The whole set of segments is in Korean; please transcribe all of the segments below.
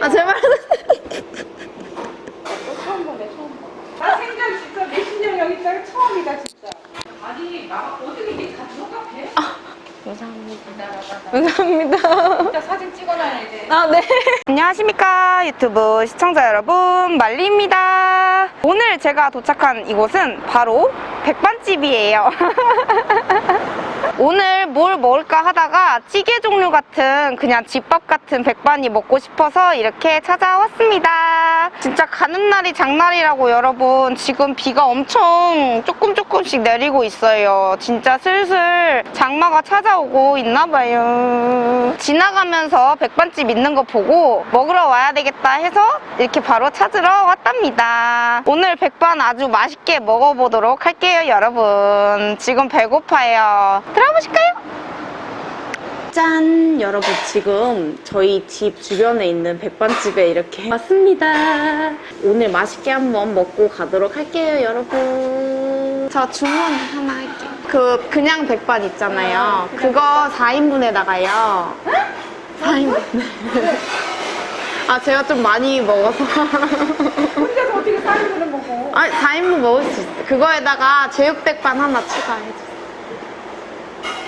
아 제발. 처음 보네 처음 봐. 나 생전 진짜 몇십 년 여기 있다가 처음이다 진짜. 아니 나 어떻게 이게 다 들어가 배? 감사합니다. 감사합니다. 진짜 사진 찍어놔야 돼. 아, 네. 안녕하십니까. 유튜브 시청자 여러분. 말리입니다. 오늘 제가 도착한 이곳은 바로 백반집이에요. 오늘 뭘 먹을까 하다가 찌개 종류 같은 그냥 집밥 같은 백반이 먹고 싶어서 이렇게 찾아왔습니다. 진짜 가는 날이 장날이라고 여러분. 지금 비가 엄청 조금 조금씩 내리고 있어요. 진짜 슬슬 장마가 찾아오고 있나 봐요. 지나가면서 백반집 있는 거 보고 먹으러 와야 되겠다 해서 이렇게 바로 찾으러 왔답니다. 오늘 백반 아주 맛있게 먹어보도록 할게요, 여러분. 지금 배고파요. 들어보실까요? 짠! 여러분, 지금 저희 집 주변에 있는 백반집에 이렇게 왔습니다. 오늘 맛있게 한번 먹고 가도록 할게요, 여러분. 저 주문 하나 할게요. 그, 그냥 백반 있잖아요. 그거 4인분에다가요. 4인분. 아, 제가 좀 많이 먹어서. 혼자서 어떻게 사진을 먹어? 아, 4인분 먹을 수 있어요. 그거에다가 제육백반 하나 추가해주세요.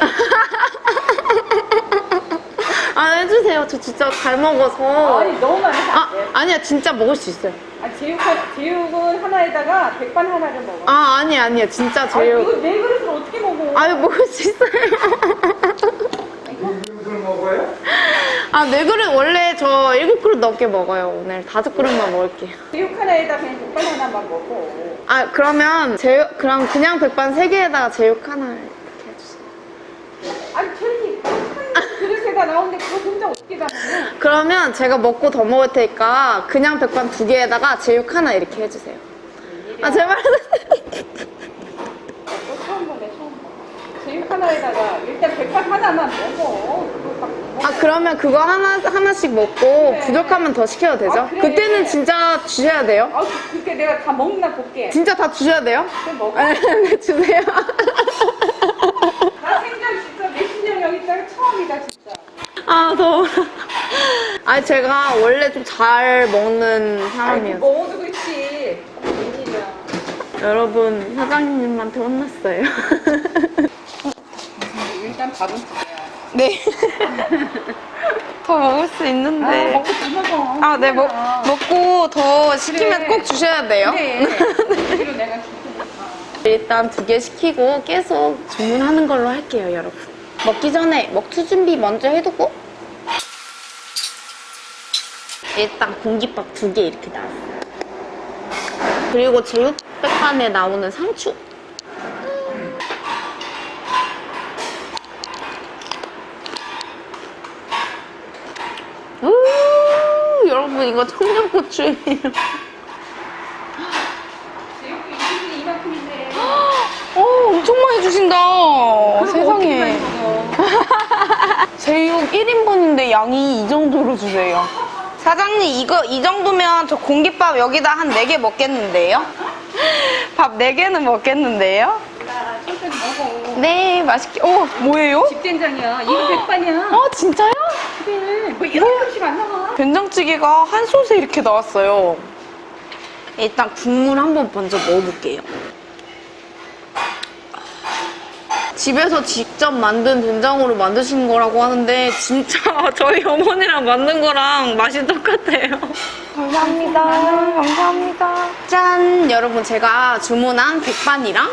아, 해주세요. 저 진짜 잘 먹어서. 아니 너무 많이 아, 안 돼. 아니야. 진짜 먹을 수 있어요. 아 제육 하- 제육은 하나에다가 백반 하나를 먹어. 아, 아니, 아니야. 진짜 아, 제육. 이거 네 그릇을 어떻게 먹어? 아유, 먹을 수 있어요. 이걸 먹어요? 아, 네 그릇, 원래 저 일곱 그릇 넘게 먹어요. 오늘 다섯 그릇만 먹을게요. 제육 하나에다 그냥 백반 하나만 먹고. 아, 그러면 제육, 그럼 그냥 백반 세 개에다가 제육 하나 이렇게 해주세요. 아니 저렇게 큰 그릇에다 나오는데 그거 혼자 어떻게 다 먹어? 그러면 제가 먹고 더 먹을 테니까 그냥 백반 두 개에다가 제육 하나 이렇게 해주세요. 아, 제발. 또 처음 보네 처음 봐. 제육 하나에다가 일단 백반 하나만 먹어. 그거 막 먹어. 아, 그러면 그거 하나, 하나씩 먹고 부족하면 더 시켜도 되죠? 아, 그래. 그때는 진짜 주셔야 돼요. 아, 그- 그렇게 내가 다 먹나 볼게. 진짜 다 주셔야 돼요? 그래 먹어. 네, 주세요. 나 생전 진짜 몇십 년 여기 있다가 처음이다 진짜. 아, 더워. 아, 제가 원래 좀 잘 먹는 사람이에요. 먹어도 그렇지. 웬일이야. 여러분, 사장님한테 혼났어요. 일단 밥은 두 개야. 네. 더 먹을 수 있는데. 아, 먹고 다 먹어. 아, 네, 먹. 먹고 더 시키면 그래. 꼭 주셔야 돼요. 그래. 이로 내가. 일단 두 개 시키고 계속 주문하는 걸로 할게요, 여러분. 먹기 전에 먹투 준비 먼저 해두고. 일단 공깃밥 두 개 이렇게 나왔어요. 그리고 제육백반에 나오는 상추. 우 여러분 이거 청양고추예요. 어, 엄청 많이 주신다. 세상에. 제육 1인분인데 양이 이 정도로 주세요. 사장님, 이거 이 정도면 저 공깃밥 여기다 한 4개 먹겠는데요? 밥 4개는 먹겠는데요? 나 천천히 먹어. 네, 맛있게. 어, 뭐예요? 집된장이야. 이거 백반이야. 어, 진짜요? 그래. 뭐 이만큼씩 안 나와. 된장찌개가 한 솥에 이렇게 나왔어요. 일단 국물 한번 먼저 먹어볼게요. 집에서 직접 만든 된장으로 만드신 거라고 하는데 진짜 저희 어머니랑 만든 거랑 맛이 똑같아요. 감사합니다. 감사합니다. 짠! 여러분 제가 주문한 백반이랑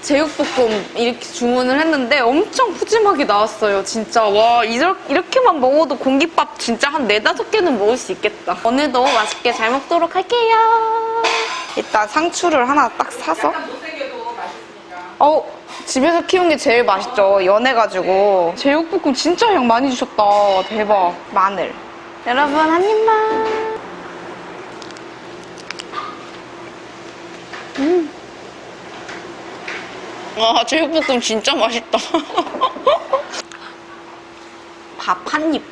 제육볶음 이렇게 주문을 했는데 엄청 푸짐하게 나왔어요. 진짜 와 이렇- 이렇게만 먹어도 공깃밥 진짜 한 네다섯 개는 먹을 수 있겠다. 오늘도 맛있게 잘 먹도록 할게요. 일단 상추를 하나 딱 사서. 어 집에서 키운 게 제일 맛있죠. 연해가지고 제육볶음 진짜 양 많이 주셨다. 대박. 마늘. 여러분 한 입만. 음. 와 제육볶음 진짜 맛있다. 밥 한 입.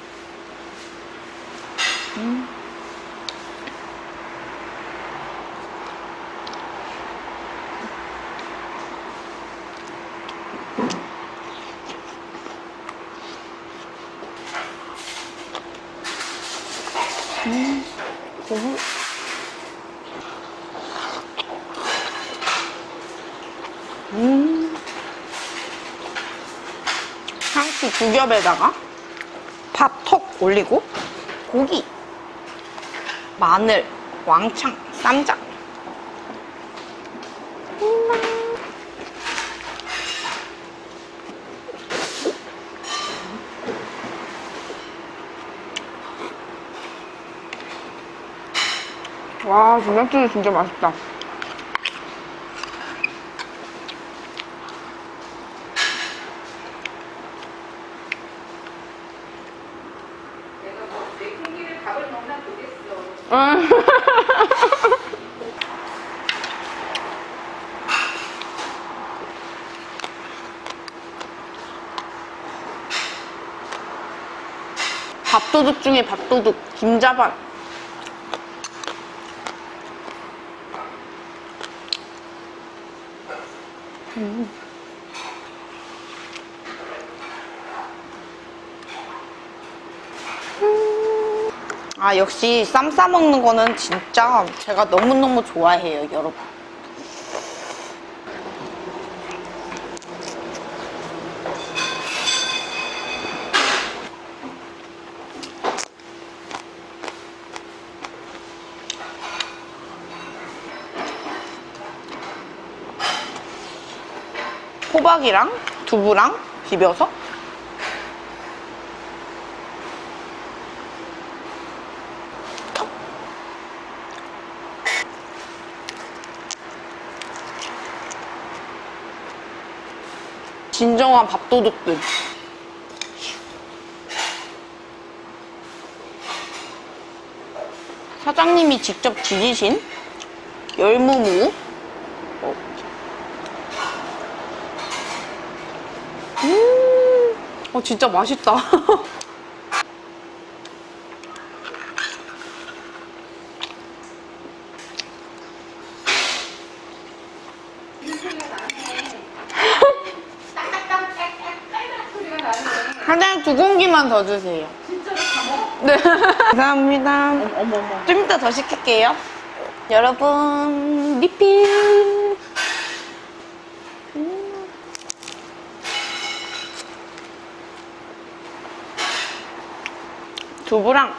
음, 고기. 음. 겹에다가 밥 톡 올리고 고기, 마늘, 왕창, 쌈장. 와, 된장찌개 진짜 맛있다. 내가 뭐내 공기를 밥을 먹나 보겠어. 밥도둑 중에 밥도둑, 김자반. 음. 아, 역시 쌈 싸먹는 거는 진짜 제가 너무너무 좋아해요, 여러분. 호박이랑 두부랑 비벼서 진정한 밥도둑들. 사장님이 직접 지지신 열무무. 어. 음, 어, 진짜 맛있다. 그냥 두 공기만 더 주세요. 진짜로 다 먹어? 네. 감사합니다. 어머 어머. 좀 이따 더 시킬게요. 여러분, 리필. 음. 두부랑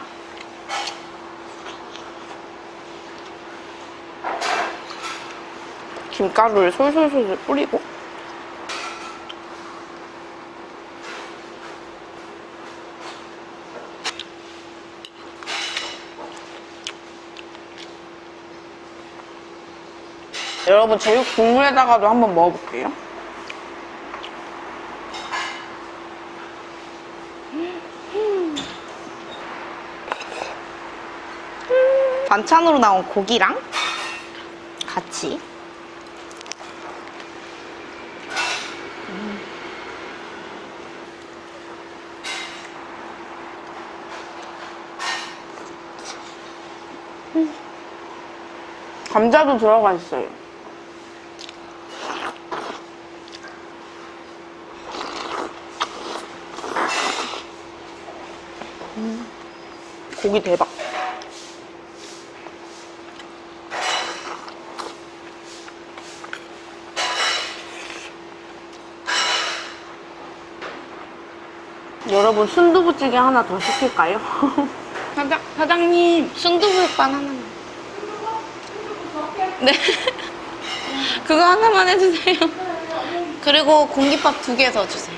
김가루를 솔솔솔 뿌리고 여러분 제육 국물에다가도 한번 먹어볼게요. 반찬으로 나온 고기랑 같이 감자도 들어가 있어요. 고기 대박. 여러분 순두부찌개 하나 더 시킬까요? 사장, 사장님 순두부육반 하나만. 네. 그거 하나만 해주세요. 그리고 공깃밥 두 개 더 주세요.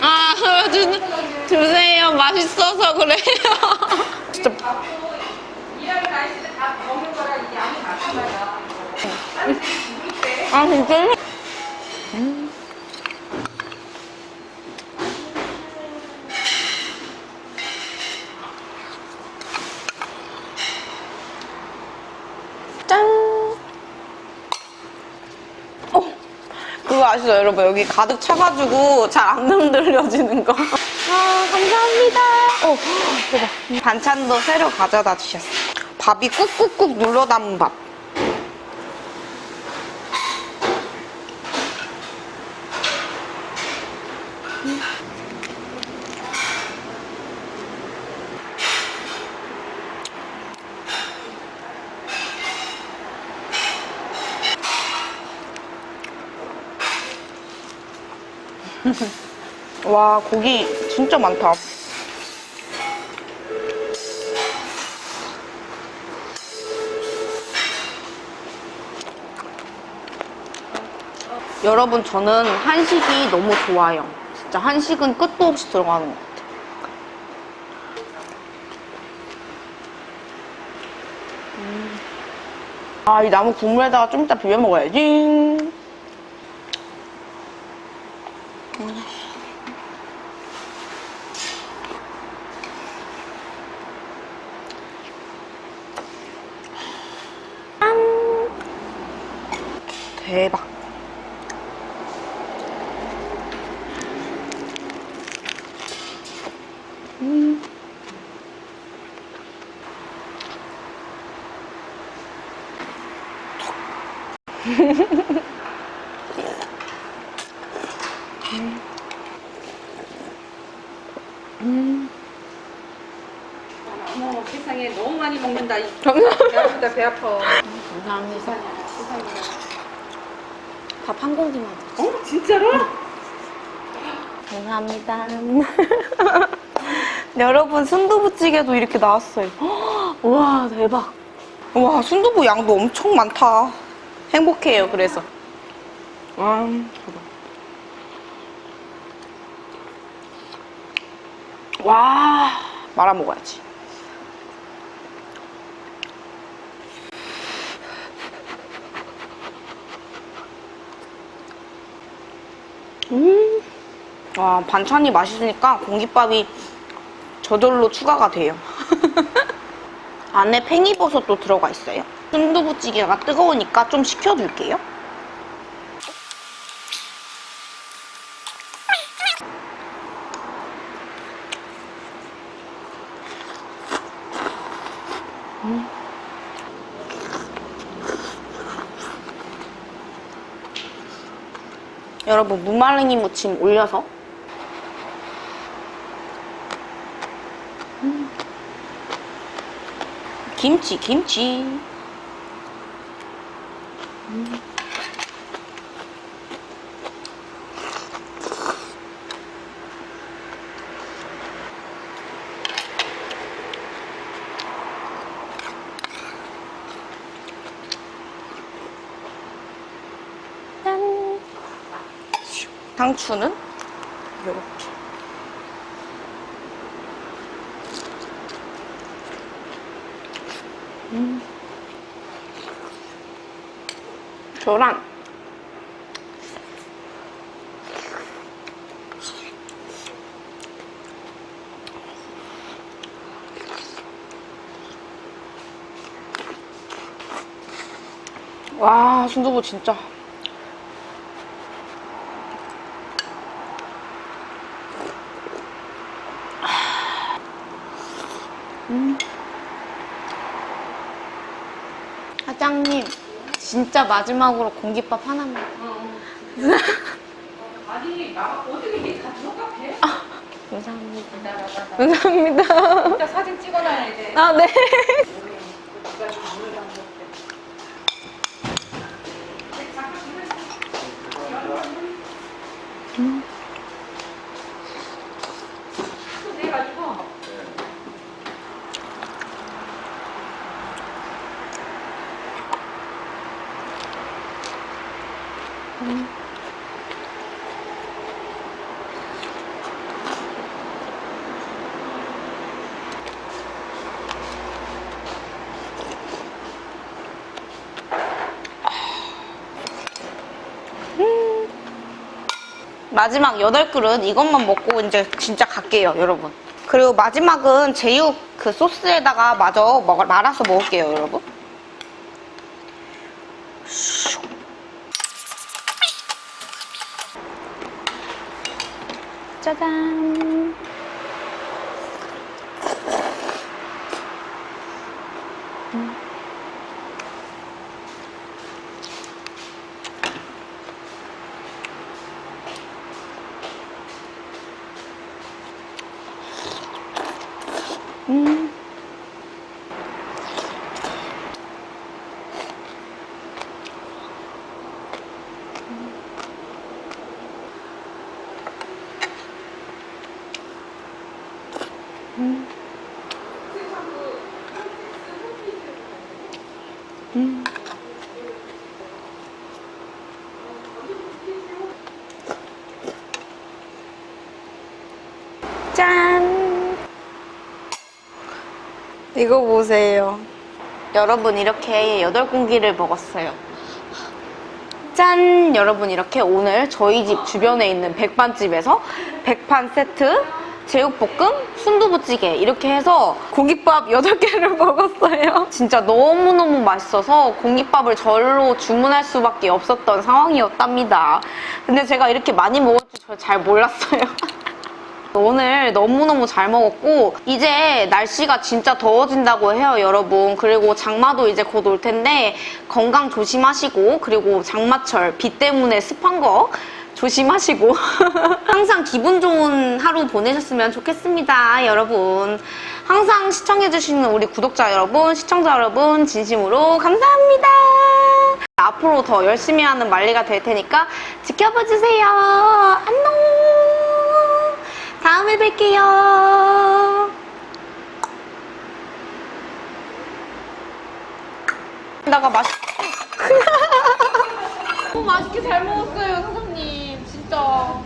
아, 주, 주세요. 맛있어서 그래요. 진짜. 아, 진짜? 짠! 어, 그거 아시죠, 여러분? 여기 가득 차가지고 잘 안 흔들려지는 거. 아, 감사합니다. 어, 대박. 반찬도 새로 가져다 주셨어. 밥이 꾹꾹꾹 눌러 담은 밥. 와 고기 진짜 많다. 여러분, 저는 한식이 너무 좋아요. 진짜 한식은 끝도 없이 들어가는 것 같아요. 음. 아, 이 나무 국물에다가 좀 이따 비벼 먹어야지. 대박. 음. 어머 세상에 너무 많이 먹는다. 이-. 배 아프다 배 아파. 감사합니다. 밥한 공기만 더. 어 진짜로? 감사합니다. 여러분 순두부찌개도 이렇게 나왔어요. 와 대박. 와 순두부 양도 엄청 많다. 행복해요 그래서. 와 대박. 와 말아 먹어야지. 음. 와, 반찬이 맛있으니까 공깃밥이 저절로 추가가 돼요. 안에 팽이버섯도 들어가 있어요. 순두부찌개가 뜨거우니까 좀 식혀둘게요. 음. 여러분 무말랭이 무침 올려서 김치 김치 음. 짠 상추는 이렇게. 계란. 와, 순두부 진짜. 사장님, 진짜 마지막으로 공깃밥 하나만. 아니 나 어떻게 이게 다 들어가 배? 감사합니다. 감사합니다. 진짜 사진 찍어놔야 돼. 아, 네. 마지막 여덟 그릇 이것만 먹고 이제 진짜 갈게요, 여러분. 그리고 마지막은 제육 그 소스에다가 마저 먹, 말아서 먹을게요, 여러분. 짜잔. 짠! 이거 보세요. 여러분 이렇게 8공기를 먹었어요. 짠! 여러분 이렇게 오늘 저희 집 주변에 있는 백반집에서 백반 세트 제육볶음, 순두부찌개 이렇게 해서 공깃밥 8개를 먹었어요. 진짜 너무너무 맛있어서 공깃밥을 절로 주문할 수밖에 없었던 상황이었답니다. 근데 제가 이렇게 많이 먹을 줄 잘 몰랐어요. 오늘 너무너무 잘 먹었고 이제 날씨가 진짜 더워진다고 해요 여러분 그리고 장마도 이제 곧 올 텐데 건강 조심하시고 그리고 장마철 비 때문에 습한 거 조심하시고 항상 기분 좋은 하루 보내셨으면 좋겠습니다 여러분 항상 시청해주시는 우리 구독자 여러분 시청자 여러분 진심으로 감사합니다 앞으로 더 열심히 하는 말리가 될 테니까 지켜봐주세요 안녕 다음에 뵐게요. 나가 맛있. 맛있게 잘 먹었어요, 사장님. 진짜.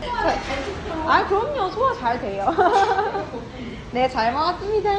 아, 그럼요. 소화 잘 돼요. 네, 잘 먹었습니다.